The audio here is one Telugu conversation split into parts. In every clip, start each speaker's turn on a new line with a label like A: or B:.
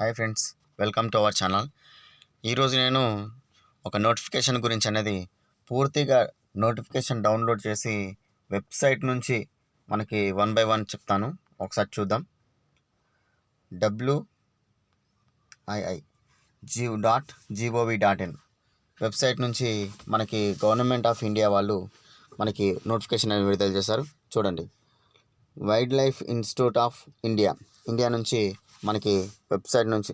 A: Hi friends welcome to our channel. ఈరోజు నేను ఒక నోటిఫికేషన్ గురించి అనేది పూర్తిగా నోటిఫికేషన్ డౌన్లోడ్ చేసి వెబ్సైట్ నుంచి మనకి వన్ బై వన్ చెప్తాను. ఒకసారి చూద్దాం. W I I G dot G O V dot in. Website నుంచి మనకి గవర్నమెంట్ ఆఫ్ ఇండియా వాళ్ళు మనకి నోటిఫికేషన్ అనేది విడుదల చేశారు. చూడండి. Wildlife institute of India. India నుంచి మనకి వెబ్సైట్ నుంచి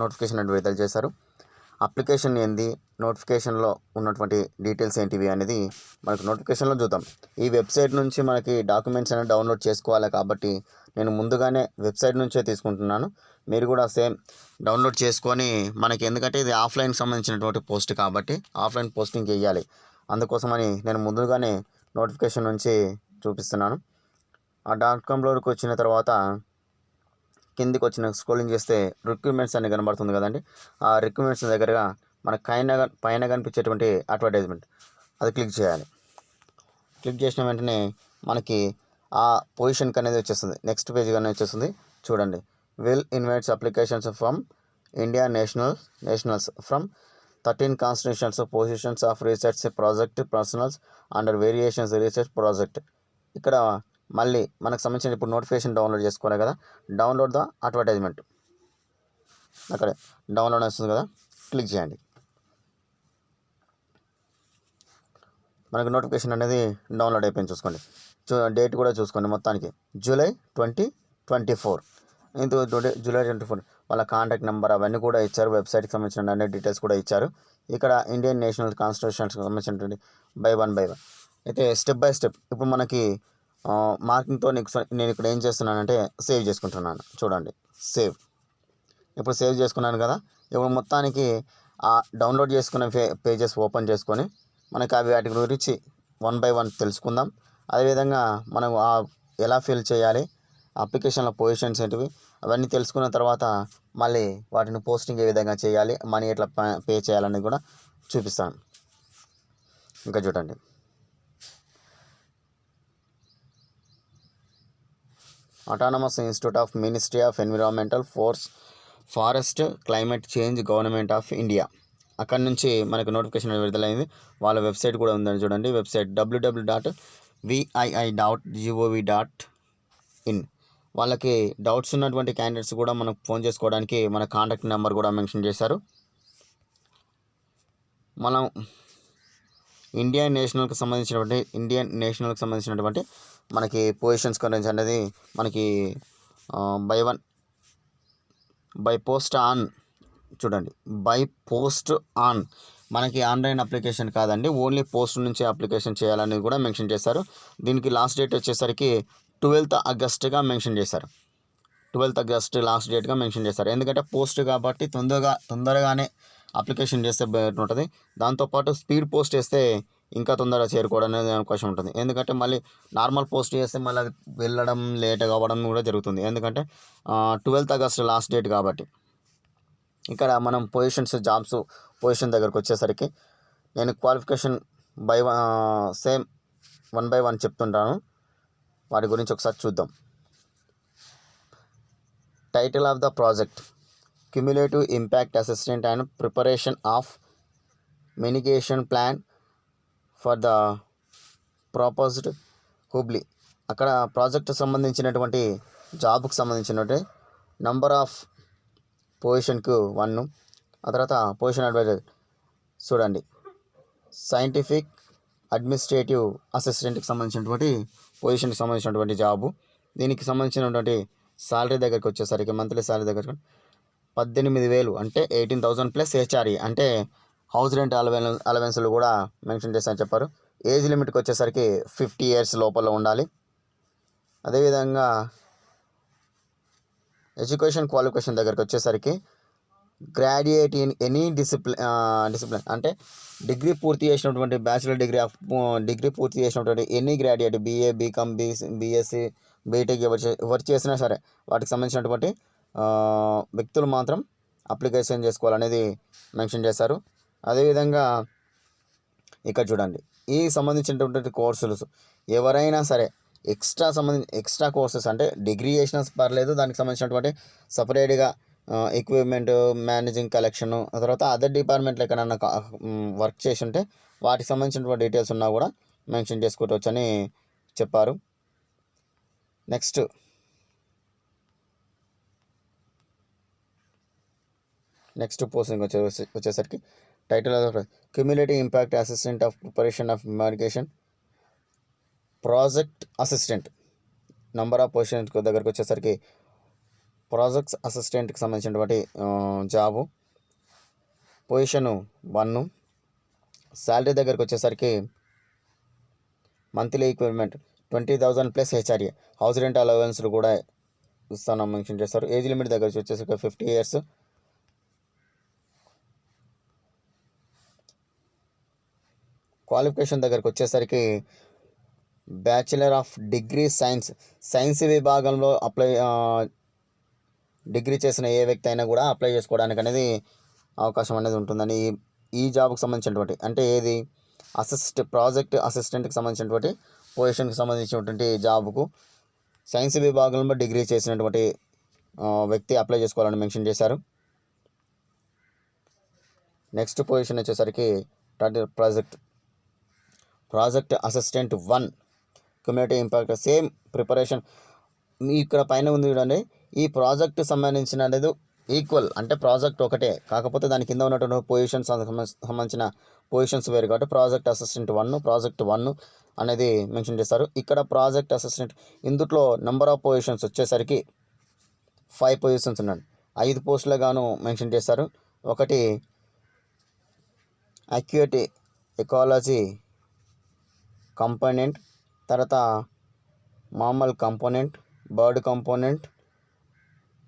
A: నోటిఫికేషన్ అనేది విడుదల చేశారు. అప్లికేషన్ ఏంది నోటిఫికేషన్లో ఉన్నటువంటి డీటెయిల్స్ ఏంటివి అనేది మనకు నోటిఫికేషన్లో చూద్దాం. ఈ వెబ్సైట్ నుంచి మనకి డాక్యుమెంట్స్ అనేవి డౌన్లోడ్ చేసుకోవాలి కాబట్టి నేను ముందుగానే వెబ్సైట్ నుంచే తీసుకుంటున్నాను. మీరు కూడా సేమ్ డౌన్లోడ్ చేసుకొని మనకి ఎందుకంటే ఇది ఆఫ్లైన్కి సంబంధించినటువంటి పోస్ట్ కాబట్టి ఆఫ్లైన్ పోస్టింగ్ చేయాలి. అందుకోసమని నేను ముందుగానే నోటిఫికేషన్ నుంచి చూపిస్తున్నాను. ఆ డాట్ కామ్లోకి వచ్చిన తర్వాత కిందికి వచ్చిన స్క్రోలింగ్ చేస్తే రిక్రూట్మెంట్స్ అని కనబడుతుంది కదండి. ఆ రిక్రూట్మెంట్స్ దగ్గరగా మనకు పైన పైన కనిపించేటువంటి అడ్వర్టైజ్మెంట్ అది క్లిక్ చేయాలి. క్లిక్ చేసిన వెంటనే మనకి ఆ పొజిషన్కి అనేది వచ్చేస్తుంది. నెక్స్ట్ పేజ్ అనేది వచ్చేస్తుంది. చూడండి. Will invites applications from India national nationals from thirteen constitutions positions of research project personnels under variations research project ఇక్కడ మళ్ళీ మనకు సంబంధించిన ఇప్పుడు నోటిఫికేషన్ డౌన్లోడ్ చేసుకోవాలి కదా డౌన్లోడ్ ద అడ్వర్టైజ్మెంట్. అక్కడే డౌన్లోడ్ వస్తుంది కదా క్లిక్ చేయండి. మనకు నోటిఫికేషన్ అనేది డౌన్లోడ్ అయిపోయింది చూసుకోండి. చూ డేట్ కూడా చూసుకోండి మొత్తానికి. July twenty twenty four. ఇంత జూలై ట్వంటీ ఫోర్. వాళ్ళ కాంటాక్ట్ నెంబర్ అవన్నీ కూడా ఇచ్చారు వెబ్సైట్కి సంబంధించిన అన్ని డీటెయిల్స్ కూడా ఇచ్చారు. ఇక్కడ ఇండియన్ నేషనల్ కాన్స్టిట్యూషన్స్కి సంబంధించినటువంటి బై వన్ బై వన్. అయితే స్టెప్ బై స్టెప్ ఇప్పుడు మనకి మార్కింగ్తో నీకు నేను ఇక్కడ ఏం చేస్తున్నానంటే సేవ్ చేసుకుంటున్నాను. చూడండి సేవ్. ఇప్పుడు సేవ్ చేసుకున్నాను కదా ఇప్పుడు మొత్తానికి ఆ డౌన్లోడ్ చేసుకున్న పే పేజెస్ ఓపెన్ చేసుకొని మనకి అవి వాటి గురించి వన్ బై వన్ తెలుసుకుందాం. అదేవిధంగా మనం ఆ ఎలా ఫిల్ చేయాలి అప్లికేషన్ల పొజిషన్స్ ఏంటివి అవన్నీ తెలుసుకున్న తర్వాత మళ్ళీ వాటిని పోస్టింగ్ ఏ విధంగా చేయాలి మనీ ఎట్లా పే చేయాలని కూడా చూపిస్తాను. ఇంకా చూడండి. Autonomous institute of ministry of environmental force forest climate change government of India అక్కడ నుంచి మనకు నోటిఫికేషన్ విడుదలైంది. వాళ్ళ వెబ్సైట్ కూడా ఉందని చూడండి. Website W W dot V I I dot G O V dot in వాళ్ళకి డౌట్స్ ఉన్నటువంటి క్యాండిడేట్స్ కూడా మనకు ఫోన్ చేసుకోవడానికి మన కాంటాక్ట్ నెంబర్ కూడా మెన్షన్ చేశారు. మనం ఇండియన్ నేషనల్కి సంబంధించినటువంటి ఇండియన్ నేషనల్కి సంబంధించినటువంటి మనకి పొజిషన్స్ గురించి అనేది మనకి by one by post on చూడండి బై పోస్ట్ ఆన్ మనకి ఆన్లైన్ అప్లికేషన్ కాదండి ఓన్లీ పోస్ట్ నుంచి అప్లికేషన్ చేయాలని కూడా మెన్షన్ చేశారు. దీనికి లాస్ట్ డేట్ వచ్చేసరికి ట్వెల్త్ ఆగస్ట్గా మెన్షన్ చేశారు. ట్వెల్త్ ఆగస్ట్ లాస్ట్ డేట్గా మెన్షన్ చేశారు. ఎందుకంటే పోస్ట్ కాబట్టి తొందరగా తొందరగానే అప్లికేషన్ చేస్తే ఉంటుంది. దాంతోపాటు స్పీడ్ పోస్ట్ వేస్తే ఇంకా తొందరగా చేరుకోవడం అనేది అవకాశం ఉంటుంది. ఎందుకంటే మళ్ళీ నార్మల్ పోస్ట్ చేస్తే మళ్ళీ అది వెళ్ళడం లేట్ అవ్వడం కూడా జరుగుతుంది. ఎందుకంటే ట్వెల్త్ ఆగస్ట్ లాస్ట్ డేట్ కాబట్టి. ఇక్కడ మనం పొజిషన్స్ జాబ్స్ పొజిషన్ దగ్గరకు వచ్చేసరికి నేను qualification by same one by one చెప్తుంటాను. వాటి గురించి ఒకసారి చూద్దాం. Title of the project cumulative impact assistant and preparation of mitigation plan for the proposed Hubli. అక్కడ ప్రాజెక్ట్ సంబంధించినటువంటి జాబ్కి సంబంధించినటువంటి నంబర్ ఆఫ్ పొజిషన్కు వన్. ఆ తర్వాత పొజిషన్ అడ్వైజర్. చూడండి. సైంటిఫిక్ అడ్మినిస్ట్రేటివ్ అసిస్టెంట్కి సంబంధించినటువంటి పొజిషన్కి సంబంధించినటువంటి జాబు. దీనికి సంబంధించినటువంటి శాలరీ దగ్గరికి వచ్చేసరికి మంత్లీ శాలరీ దగ్గర పద్దెనిమిది వేలు అంటే ఎయిటీన్ థౌసండ్ ప్లస్ హెచ్ఆర్ఈ. అంటే హౌస్ రెంట్ అలవెన్ అలవెన్స్లు కూడా మెన్షన్ చేశారని చెప్పారు. ఏజ్ లిమిట్కి వచ్చేసరికి ఫిఫ్టీ ఇయర్స్ లోపల ఉండాలి. అదేవిధంగా ఎడ్యుకేషన్ క్వాలిఫికేషన్ దగ్గరికి వచ్చేసరికి graduate in any discipline discipline అంటే డిగ్రీ పూర్తి చేసినటువంటి బ్యాచిలర్ డిగ్రీ ఆఫ్ డిగ్రీ పూర్తి చేసినటువంటి any graduate BA BCom B BSc BTech ఎవరు ఎవరు చేసినా సరే వాటికి సంబంధించినటువంటి వ్యక్తులు మాత్రం అప్లికేషన్ చేసుకోవాలనేది మెన్షన్ చేశారు. అదేవిధంగా ఇక్కడ చూడండి ఈ సంబంధించినటువంటి కోర్సులు ఎవరైనా సరే ఎక్స్ట్రా సంబంధించి ఎక్స్ట్రా కోర్సెస్ అంటే డిగ్రీ చేసినా పర్లేదు దానికి సంబంధించినటువంటి సపరేట్గా ఎక్విప్మెంట్ మేనేజింగ్ కలెక్షన్ తర్వాత అదర్ డిపార్ట్మెంట్లో ఎక్కడన్నా వర్క్ చేసి ఉంటే వాటికి సంబంధించినటువంటి డీటెయిల్స్ ఉన్నా కూడా మెన్షన్ చేసుకోవచ్చు అని చెప్పారు. నెక్స్ట్ నెక్స్ట్ పోస్టింగ్ వచ్చే వచ్చేసరికి title cumulative impact assistant of preparation of medication project assistant number of position దగ్గరకు వచ్చేసరికి ప్రాజెక్ట్స్ అసిస్టెంట్కి సంబంధించినటువంటి జాబు పొజిషను వన్ శాలరీ దగ్గరకు వచ్చేసరికి monthly equipment twenty thousand plus HRA house rent అలవెన్స్లు కూడా ఇస్తాను మెన్షన్ చేస్తారు. ఏజ్ లిమిట్ దగ్గర వచ్చేసరికి ఫిఫ్టీ ఇయర్స్ క్వాలిఫికేషన్ దగ్గరకు వచ్చేసరికి bachelor of degree science science విభాగంలో అప్లై డిగ్రీ చేసిన ఏ వ్యక్తి అయినా కూడా అప్లై చేసుకోవడానికి అనేది అవకాశం అనేది ఉంటుందని ఈ ఈ జాబ్కి సంబంధించినటువంటి అంటే ఏది? అసిస్ట్ ప్రాజెక్ట్ అసిస్టెంట్కి సంబంధించినటువంటి పొజిషన్కి సంబంధించినటువంటి జాబ్కు సైన్స్ విభాగంలో డిగ్రీ చేసినటువంటి వ్యక్తి అప్లై చేసుకోవాలని మెన్షన్ చేశారు. నెక్స్ట్ పొజిషన్ వచ్చేసరికి project project assistant one community impact same preparation మీ ఇక్కడ పైన ఉంది చూడండి. ఈ ప్రాజెక్ట్ సంబంధించిన అనేది ఈక్వల్ అంటే ప్రాజెక్ట్ ఒకటే. కాకపోతే దాని కింద ఉన్నటువంటి పొజిషన్స్ సంబంధించిన పొజిషన్స్ వేరు. కాబట్టి project assistant one project one అనేది మెన్షన్ చేస్తారు. ఇక్కడ ప్రాజెక్ట్ అసిస్టెంట్ ఇందులో నెంబర్ ఆఫ్ పొజిషన్స్ వచ్చేసరికి ఫైవ్ పొజిషన్స్ ఉన్నాయి. ఐదు పోస్టులు గాను మెన్షన్ చేస్తారు ఒకటి అక్యూటీ ఎకాలజీ కంపోనెంట్ తర్వాత mammal component bird component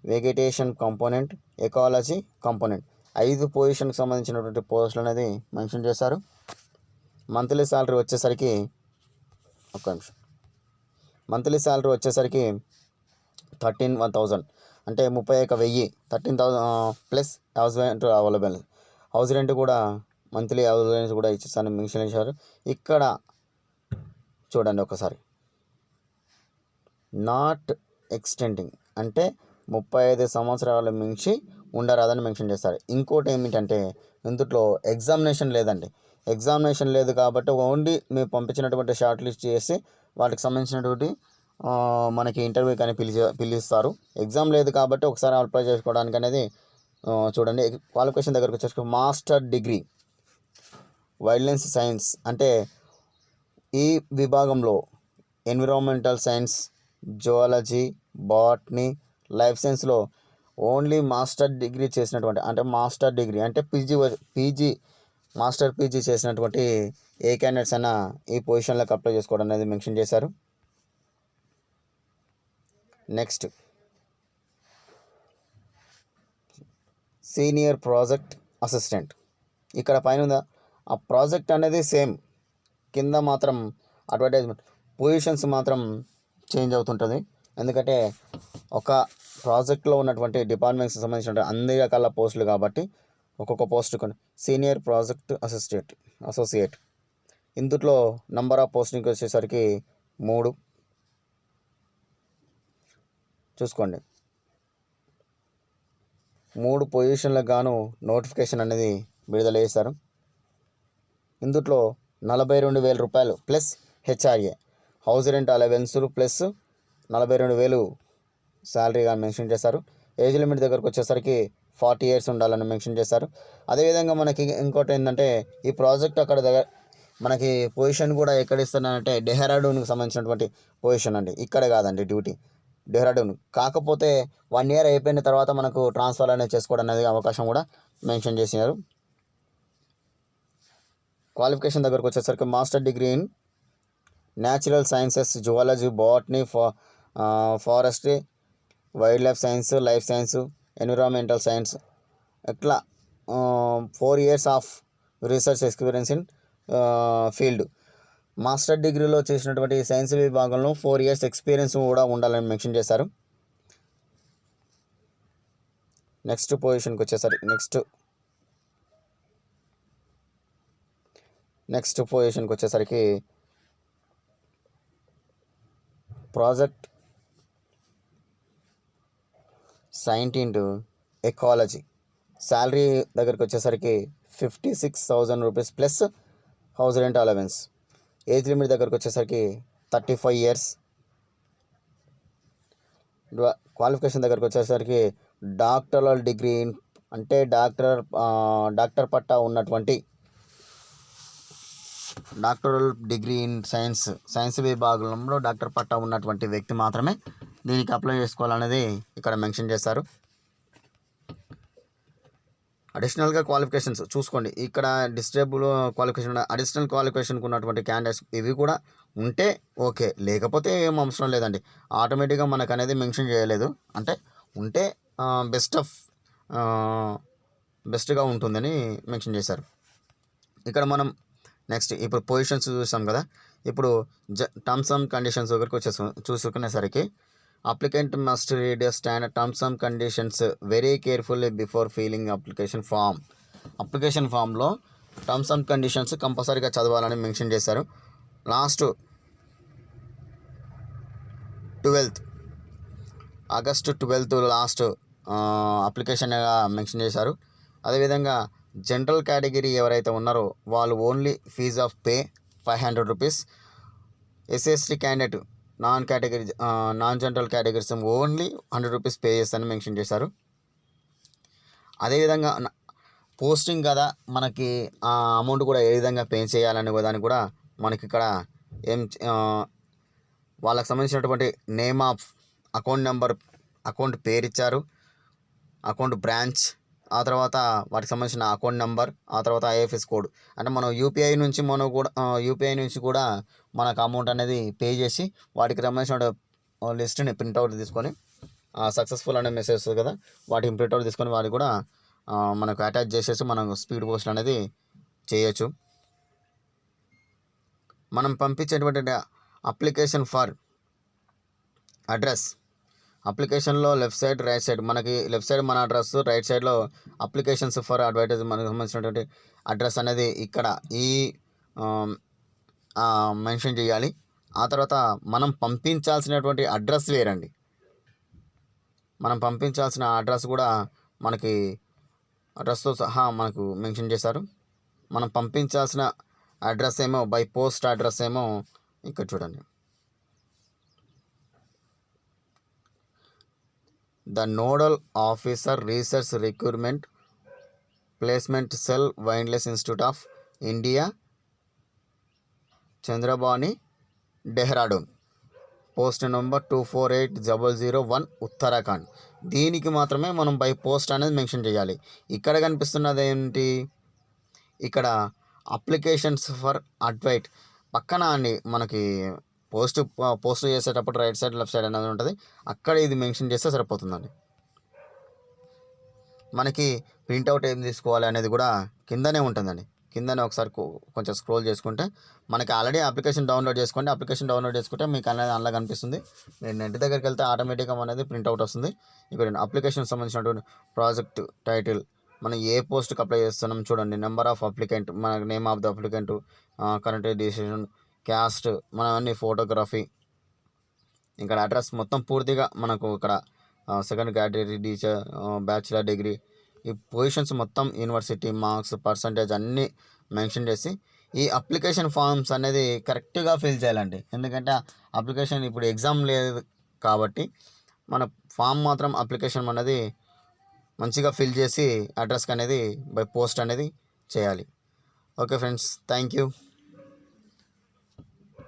A: vegetation component ecology component. ఐదు పొజిషన్కి సంబంధించినటువంటి పోస్టులు అనేది మెన్షన్ చేశారు. మంత్లీ శాలరీ వచ్చేసరికి ఒక్క నిమిషం. మంత్లీ శాలరీ వచ్చేసరికి థర్టీన్ వన్ థౌజండ్. అంటే ముప్పై ఒక వెయ్యి thirteen thousand plus house rent available. House rent కూడా మంత్లీ హౌస్ రెంట్ కూడా ఇచ్చేసాను మెన్షన్ చేశారు. ఇక్కడ చూడండి ఒకసారి. నాట్ ఎక్స్టెండింగ్ అంటే ముప్పై ఐదు సంవత్సరాలు మించి ఉండరాదని మెన్షన్ చేస్తారు. ఇంకోటి ఏమిటంటే ఇందులో ఎగ్జామినేషన్ లేదండి. ఎగ్జామినేషన్ లేదు కాబట్టి ఓన్లీ మేము పంపించినటువంటి షార్ట్ లిస్ట్ చేసి వాటికి సంబంధించినటువంటి మనకి ఇంటర్వ్యూ కానీ పిలిచి పిలుస్తారు. ఎగ్జామ్ లేదు కాబట్టి ఒకసారి అప్లై చేసుకోవడానికి అనేది చూడండి. క్వాలిఫికేషన్ దగ్గరకు వచ్చేసి మాస్టర్ డిగ్రీ వైల్డ్లైన్స్ సైన్స్ అంటే ఈ విభాగంలో environmental science zoology botany life సైన్స్లో ఓన్లీ మాస్టర్ డిగ్రీ చేసినటువంటి అంటే మాస్టర్ డిగ్రీ అంటే పీజీ పీజీ మాస్టర్ పీజీ చేసినటువంటి ఏ క్యాండిడేట్స్ అయినా ఈ పొజిషన్లోకి అప్లై చేసుకోవడం అనేది మెన్షన్ చేశారు. నెక్స్ట్. Senior project assistant. ఇక్కడ పైన ఉందా? ఆ ప్రాజెక్ట్ అనేది సేమ్. కింద మాత్రం అడ్వర్టైజ్మెంట్ పొజిషన్స్ మాత్రం చేంజ్ అవుతుంటుంది. ఎందుకంటే ఒక ప్రాజెక్ట్లో ఉన్నటువంటి డిపార్ట్మెంట్స్కి సంబంధించిన అన్ని రకాల పోస్టులు కాబట్టి ఒక్కొక్క పోస్ట్ కొన్ని సీనియర్ ప్రాజెక్ట్ అసిస్టెంట్ అసోసియేట్. ఇందుట్లో నంబర్ ఆఫ్ పోస్టింగ్ వచ్చేసరికి మూడు. చూసుకోండి. మూడు పొజిషన్లకు గాను నోటిఫికేషన్ అనేది విడుదల చేశారు. ఇందుట్లో నలభై రెండు వేల రూపాయలు ప్లస్ హెచ్ఆర్ఏ. హౌస్ రెంట్ అలవెన్సులు ప్లస్ నలభై రెండు వేలు శాలరీగా మెన్షన్ చేశారు. ఏజ్ లిమిట్ దగ్గరకు వచ్చేసరికి ఫార్టీ ఇయర్స్ ఉండాలని మెన్షన్ చేశారు. అదేవిధంగా మనకి ఇంకోటి ఏంటంటే ఈ ప్రాజెక్ట్ అక్కడ దగ్గర మనకి పొజిషన్ కూడా ఎక్కడ ఇస్తున్నారంటే డెహ్రాడూన్కి సంబంధించినటువంటి పొజిషన్ అండి. ఇక్కడ కాదండి డ్యూటీ. డెహ్రాడూన్. కాకపోతే వన్ ఇయర్ అయిపోయిన తర్వాత మనకు ట్రాన్స్ఫర్ అనేది చేసుకోవడం అనేది అవకాశం కూడా మెన్షన్ చేసినారు. క్వాలిఫికేషన్ దగ్గరకు వచ్చేసరికి master degree in natural sciences zoology botany ఫా forestry wild life science life science environmental science. ఇట్లా four years of research experience in field. Master డిగ్రీలో చేసినటువంటి సైన్స్ విభాగంలో ఫోర్ ఇయర్స్ ఎక్స్పీరియన్స్ కూడా ఉండాలని మెన్షన్ చేశారు. నెక్స్ట్ పొజిషన్కి వచ్చేసరికి నెక్స్ట్ నెక్స్ట్ పొజిషన్కి వచ్చేసరికి ప్రాజెక్ట్ సైంటీన్ ఎకాలజీ. శాలరీ దగ్గరికి వచ్చేసరికి fifty six thousand rupees plus house rent allowance. Age limit దగ్గరకు వచ్చేసరికి థర్టీ ఫైవ్ ఇయర్స్. క్వాలిఫికేషన్ దగ్గరకు వచ్చేసరికి డాక్టరల్ డిగ్రీ అంటే డాక్టర్ డాక్టర్ పట్టా ఉన్నటువంటి doctoral degree in science science విభాగంలో డాక్టర్ పట్టా ఉన్నటువంటి వ్యక్తి మాత్రమే దీనికి అప్లై చేసుకోవాలనేది ఇక్కడ మెన్షన్ చేశారు. అడిషనల్గా క్వాలిఫికేషన్స్ చూసుకోండి. ఇక్కడ డిస్టేబుల్ క్వాలిఫికేషన్ అడిషనల్ క్వాలిఫికేషన్కి ఉన్నటువంటి క్యాండిడేట్స్ ఇవి కూడా ఉంటే ఓకే. లేకపోతే ఏం అవసరం లేదండి. ఆటోమేటిక్గా మనకు అనేది మెన్షన్ చేయలేదు. అంటే ఉంటే బెస్ట్ ఆఫ్ బెస్ట్గా ఉంటుందని మెన్షన్ చేశారు. ఇక్కడ మనం నెక్స్ట్ ఇప్పుడు పొజిషన్స్ చూసాం కదా. ఇప్పుడు జ టర్మ్స్ అండ్ కండిషన్స్ దగ్గరికి వచ్చేసి. చూసుకునేసరికి applicant must read standard terms and conditions very carefully before filling application form. Application ఫామ్లో టర్మ్స్ అండ్ కండిషన్స్ కంపల్సరీగా చదవాలని మెన్షన్ చేశారు. Last twelfth August twelfth last అప్లికేషన్గా mention చేశారు. అదేవిధంగా జనరల్ కేటగిరీ ఎవరైతే ఉన్నారో వాళ్ళు only fees of pay five hundred rupees. SST candidate non category non general categories only hundred rupees pay చేస్తానని మెన్షన్ చేశారు. అదేవిధంగా పోస్టింగ్ కదా మనకి ఆ అమౌంట్ కూడా ఏ విధంగా పే చేయాలనే దాన్ని కూడా మనకి ఇక్కడ ఏం వాళ్ళకి సంబంధించినటువంటి name of account number account పేరు ఇచ్చారు అకౌంట్ బ్రాంచ్ ఆ తర్వాత వాటికి సంబంధించిన అకౌంట్ నెంబర్ ఆ తర్వాత ఐఎఫ్ఎస్ కోడ్. అంటే మనం యూపీఐ నుంచి మనం కూడా యూపీఐ నుంచి కూడా మనకు అమౌంట్ అనేది పే చేసి వాటికి సంబంధించిన లిస్ట్ని ప్రింట్అవుట్ తీసుకొని సక్సెస్ఫుల్ అనే మెసేజ్ వస్తుంది కదా వాటిని ప్రింట్అవుట్ తీసుకొని వాటికి కూడా మనకు అటాచ్ చేసేసి మనం స్పీడ్ పోస్ట్ అనేది చేయొచ్చు. మనం పంపించేటువంటి అప్లికేషన్ ఫర్ అడ్రస్ అప్లికేషన్లో లెఫ్ట్ సైడ్ రైట్ సైడ్. మనకి లెఫ్ట్ సైడ్ మన అడ్రస్ రైట్ సైడ్లో అప్లికేషన్స్ ఫర్ అడ్వర్టైజ్ మనకు సంబంధించినటువంటి అడ్రస్ అనేది ఇక్కడ ఈ మెన్షన్ చేయాలి. ఆ తర్వాత మనం పంపించాల్సినటువంటి అడ్రస్ వేరండి. మనం పంపించాల్సిన అడ్రస్ కూడా మనకి అడ్రస్తో సహా మనకు మెన్షన్ చేశారు. మనం పంపించాల్సిన అడ్రస్ ఏమో బై పోస్ట్ అడ్రస్ ఏమో ఇక్కడ చూడండి. The nodal officer research recruitment placement cell windless institute of India Chandrabani Dehradun. Post number two four eight double zero one Uttarakhand. దీనికి మాత్రమే మనం బై పోస్ట్ అనేది మెన్షన్ చేయాలి. ఇక్కడ కనిపిస్తున్నది ఏంటి? ఇక్కడ అప్లికేషన్స్ ఫర్ అడ్వైట్. పక్కన అండి మనకి పోస్ట్ పోస్ట్ చేసేటప్పుడు రైట్ సైడ్ లెఫ్ట్ సైడ్ అనేది ఉంటుంది. అక్కడ ఇది మెన్షన్ చేస్తే సరిపోతుందండి. మనకి ప్రింట్అవుట్ ఏం తీసుకోవాలి అనేది కూడా కిందనే ఉంటుందండి. కిందనే ఒకసారి కొంచెం స్క్రోల్ చేసుకుంటే మనకి ఆల్రెడీ అప్లికేషన్ డౌన్లోడ్ చేసుకోండి. అప్లికేషన్ డౌన్లోడ్ చేసుకుంటే మీకు అనేది అందులో కనిపిస్తుంది. మీరు నెట్ దగ్గరికి వెళ్తే ఆటోమేటిక్గా అనేది ప్రింట్అవుట్ వస్తుంది. ఇక్కడ అప్లికేషన్ సంబంధించినటువంటి ప్రాజెక్ట్ టైటిల్ మనం ఏ పోస్ట్కి అప్లై చేస్తున్నాం చూడండి. నెంబర్ ఆఫ్ అప్లికెంట్ మన name of the applicant current decision caste మన అన్ని ఫోటోగ్రఫీ ఇక్కడ అడ్రస్ మొత్తం పూర్తిగా మనకు ఇక్కడ second category teacher bachelor degree ఈ పొజిషన్స్ మొత్తం యూనివర్సిటీ మార్క్స్ పర్సంటేజ్ అన్నీ మెన్షన్ చేసి ఈ అప్లికేషన్ ఫామ్స్ అనేది కరెక్ట్గా ఫిల్ చేయాలండి. ఎందుకంటే అప్లికేషన్ ఇప్పుడు ఎగ్జామ్ లేదు కాబట్టి మన ఫామ్ మాత్రం అప్లికేషన్ అనేది మంచిగా ఫిల్ చేసి అడ్రస్కి అనేది బై పోస్ట్ అనేది చేయాలి. Okay friends thank you